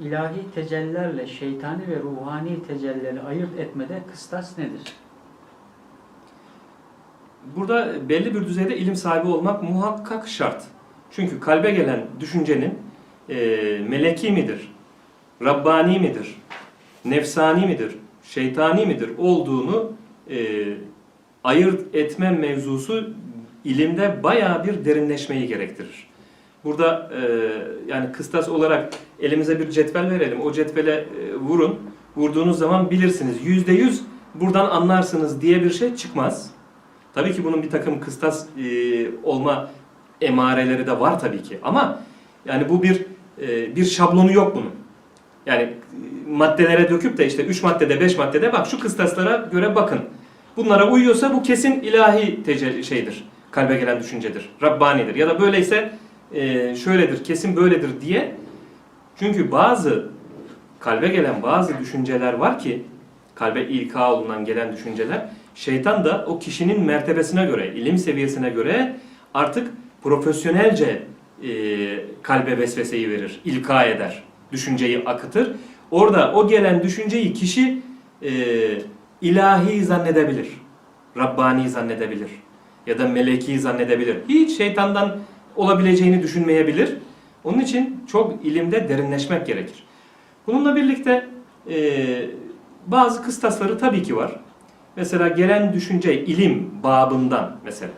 ilahi tecellilerle şeytani ve ruhani tecellileri ayırt etmede kıstas nedir? Burada belli bir düzeyde ilim sahibi olmak muhakkak şart. Çünkü kalbe gelen düşüncenin e, meleki midir, Rabbani midir, nefsani midir, şeytani midir olduğunu e, ayırt etme mevzusu ilimde bayağı bir derinleşmeyi gerektirir. Burada e, yani kıstas olarak elimize bir cetvel verelim. O cetvele e, vurun. Vurduğunuz zaman bilirsiniz. Yüzde yüz buradan anlarsınız diye bir şey çıkmaz. Tabii ki bunun bir takım kıstas e, olma emareleri de var tabii ki. Ama yani bu bir e, bir şablonu yok bunun. Yani e, maddelere döküp de işte 3 maddede 5 maddede bak şu kıstaslara göre bakın. Bunlara uyuyorsa bu kesin ilahi şeydir. Kalbe gelen düşüncedir. Rabbanidir. Ya da böyleyse e, şöyledir, kesin böyledir diye. Çünkü bazı kalbe gelen bazı düşünceler var ki kalbe ilka olunan gelen düşünceler şeytan da o kişinin mertebesine göre, ilim seviyesine göre artık profesyonelce e, kalbe vesveseyi verir, ilka eder, düşünceyi akıtır. Orada o gelen düşünceyi kişi e, ilahi zannedebilir, Rabbani zannedebilir ya da meleki zannedebilir. Hiç şeytandan olabileceğini düşünmeyebilir. Onun için çok ilimde derinleşmek gerekir. Bununla birlikte e, bazı kıstasları tabii ki var. Mesela gelen düşünce ilim babından mesela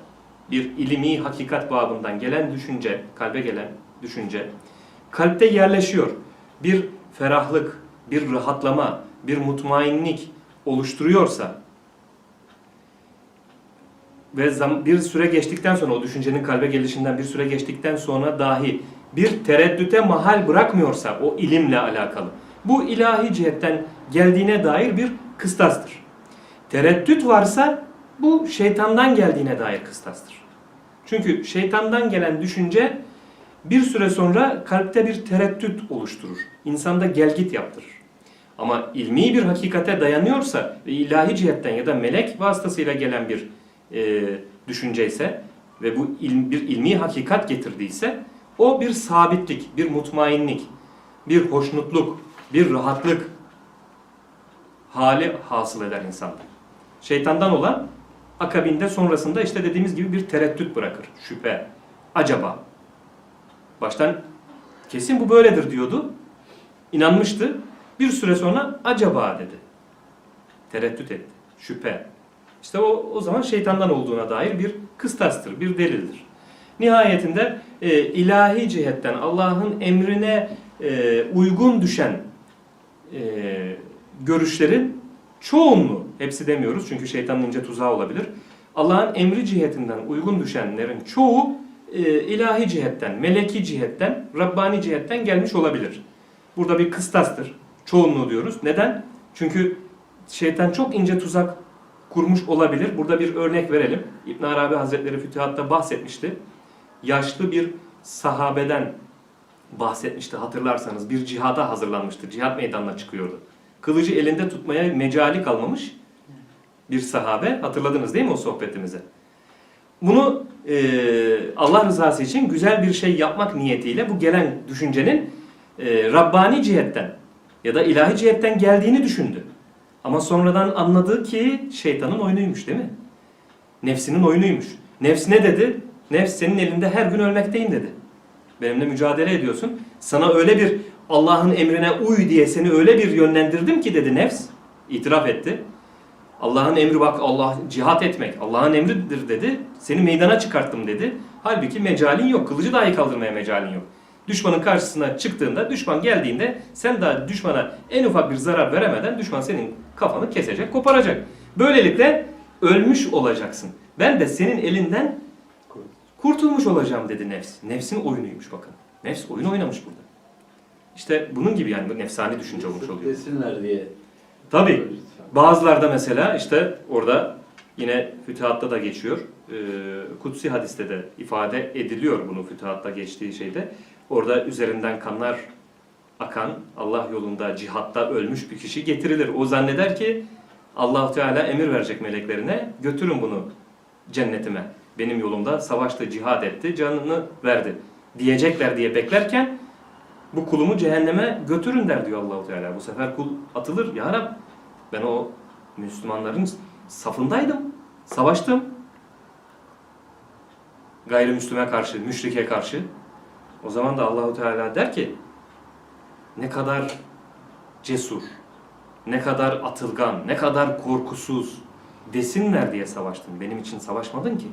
bir ilimi hakikat babından gelen düşünce, kalbe gelen düşünce kalpte yerleşiyor. Bir ferahlık, bir rahatlama, bir mutmainlik oluşturuyorsa ve bir süre geçtikten sonra o düşüncenin kalbe gelişinden bir süre geçtikten sonra dahi bir tereddüte mahal bırakmıyorsa o ilimle alakalı. Bu ilahi cihetten geldiğine dair bir kıstastır. Tereddüt varsa bu şeytandan geldiğine dair kıstastır. Çünkü şeytandan gelen düşünce bir süre sonra kalpte bir tereddüt oluşturur. İnsanda gelgit yaptırır. Ama ilmi bir hakikate dayanıyorsa ve ilahi cihetten ya da melek vasıtasıyla gelen bir e, düşünce ise ve bu ilm, bir ilmi hakikat getirdiyse o bir sabitlik, bir mutmainlik, bir hoşnutluk, bir rahatlık hali hasıl eder insanda. Şeytandan olan akabinde sonrasında işte dediğimiz gibi bir tereddüt bırakır. Şüphe, acaba. Baştan kesin bu böyledir diyordu. İnanmıştı. Bir süre sonra acaba dedi. Tereddüt etti. Şüphe. İşte o, o zaman şeytandan olduğuna dair bir kıstastır, bir delildir. Nihayetinde e, ilahi cihetten Allah'ın emrine e, uygun düşen e, görüşlerin çoğunluğu, hepsi demiyoruz çünkü şeytanın ince tuzağı olabilir. Allah'ın emri cihetinden uygun düşenlerin çoğu e, ilahi cihetten, meleki cihetten, Rabbani cihetten gelmiş olabilir. Burada bir kıstastır. Çoğunluğu diyoruz. Neden? Çünkü şeytan çok ince tuzak kurmuş olabilir. Burada bir örnek verelim. İbn Arabi Hazretleri Fütuhat'ta bahsetmişti. Yaşlı bir sahabeden bahsetmişti hatırlarsanız. Bir cihada hazırlanmıştı. Cihat meydanına çıkıyordu. Kılıcı elinde tutmaya mecali kalmamış bir sahabe. Hatırladınız değil mi o sohbetimizi? Bunu e, Allah rızası için güzel bir şey yapmak niyetiyle bu gelen düşüncenin e, Rabbani cihetten ya da ilahi cihetten geldiğini düşündü. Ama sonradan anladı ki şeytanın oyunuymuş değil mi? Nefsinin oyunuymuş. Nefs ne dedi? Nefs senin elinde her gün ölmekteyim dedi. Benimle mücadele ediyorsun. Sana öyle bir Allah'ın emrine uy diye seni öyle bir yönlendirdim ki dedi nefs. İtiraf etti. Allah'ın emri bak Allah cihat etmek Allah'ın emridir dedi. Seni meydana çıkarttım dedi. Halbuki mecalin yok. Kılıcı dahi kaldırmaya mecalin yok. Düşmanın karşısına çıktığında, düşman geldiğinde sen daha düşmana en ufak bir zarar veremeden düşman senin kafanı kesecek, koparacak. Böylelikle ölmüş olacaksın. Ben de senin elinden kurtulmuş olacağım dedi nefs. Nefsin oyunuymuş bakın. Nefs oyun oynamış burada. İşte bunun gibi yani bu nefsani düşünce olmuş oluyor. Desinler diye. Tabii. Bazılarda mesela işte orada yine fütuhatta da geçiyor. Ee, Kutsi hadiste de ifade ediliyor bunu fütuhatta geçtiği şeyde. Orada üzerinden kanlar akan Allah yolunda cihatta ölmüş bir kişi getirilir. O zanneder ki allah Teala emir verecek meleklerine götürün bunu cennetime. Benim yolumda savaştı, cihad etti, canını verdi diyecekler diye beklerken bu kulumu cehenneme götürün der diyor Allahu Teala. Bu sefer kul atılır. Ya Rab ben o Müslümanların safındaydım. Savaştım. Gayrimüslime karşı, müşrike karşı. O zaman da Allahu Teala der ki ne kadar cesur, ne kadar atılgan, ne kadar korkusuz desinler diye savaştın. Benim için savaşmadın ki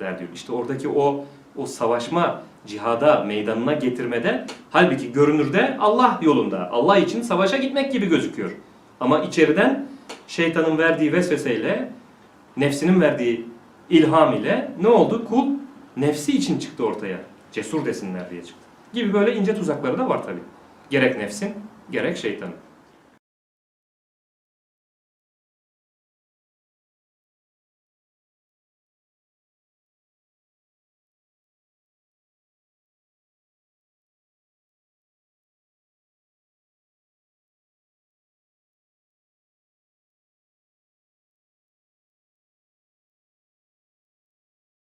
der diyor. İşte oradaki o o savaşma cihada meydanına getirmede halbuki görünürde Allah yolunda, Allah için savaşa gitmek gibi gözüküyor. Ama içeriden şeytanın verdiği vesveseyle, nefsinin verdiği ilham ile ne oldu? Kul nefsi için çıktı ortaya. Cesur desinler diye çıktı. Gibi böyle ince tuzakları da var tabi. Gerek nefsin, gerek şeytanın.